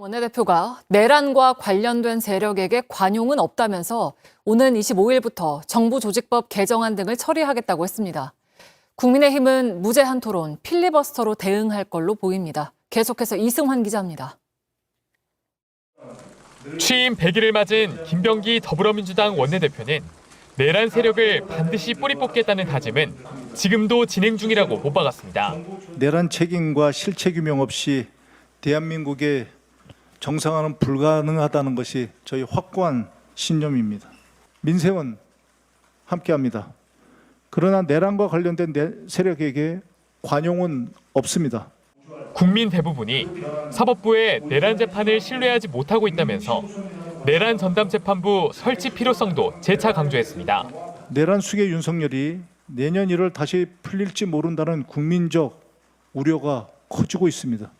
원내대표가 내란과 관련된 세력에게 관용은 없다면서 오는 25일부터 정부 조직법 개정안 등을 처리하겠다고 했습니다. 국민의힘은 무제한 토론, 필리버스터로 대응할 걸로 보입니다. 계속해서 이승환 기자입니다. 취임 100일을 맞은 김병기 더불어민주당 원내대표는 내란 세력을 반드시 뿌리 뽑겠다는 다짐은 지금도 진행 중이라고 못 박았습니다. 내란 책임과 실체 규명 없이 대한민국의 정상화는 불가능하다는 것이 저희 확고한 신념입니다. 민생은 함께합니다. 그러나 내란과 관련된 내- 세력에게 관용은 없습니다. 국민 대부분이 사법부의 내란 재판을 신뢰하지 못하고 있다면서 내란 전담 재판부 설치 필요성도 재차 강조했습니다. 내란 수계 윤석열이 내년 1월 다시 풀릴지 모른다는 국민적 우려가 커지고 있습니다.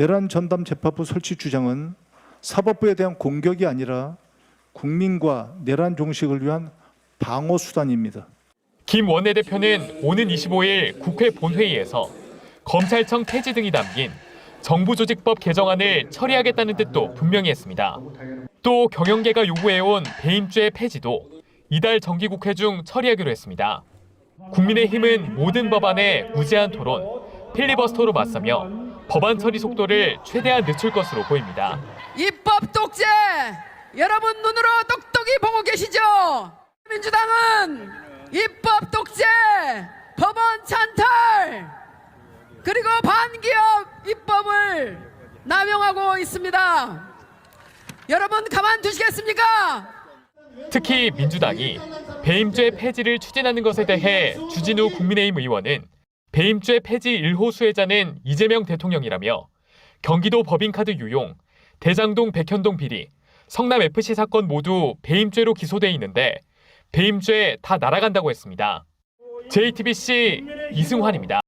내란 전담 재판부 설치 주장은 사법부에 대한 공격이 아니라 국민과 내란 종식을 위한 방어 수단입니다. 김 원내대표는 오는 25일 국회 본회의에서 검찰청 폐지 등이 담긴 정부조직법 개정안을 처리하겠다는 뜻도 분명히 했습니다. 또 경영계가 요구해온 배임죄 폐지도 이달 정기국회 중 처리하기로 했습니다. 국민의힘은 모든 법안에 무제한 토론, 필리버스터로 맞서며 법안 처리 속도를 최대한 늦출 것으로 보입니다. 입법 독재 여러분 눈으로 똑똑히 보고 계시죠? 민주당은 입법 독재 법원 찬탈 그리고 반기업 입법을 남용하고 있습니다. 여러분 가만 두시겠습니까? 특히 민주당이 배임죄 폐지를 추진하는 것에 대해 주진우 국민의힘 의원은 배임죄 폐지 1호 수혜자는 이재명 대통령이라며 경기도 법인카드 유용, 대장동 백현동 비리, 성남 FC 사건 모두 배임죄로 기소돼 있는데 배임죄 다 날아간다고 했습니다. JTBC 이승환입니다.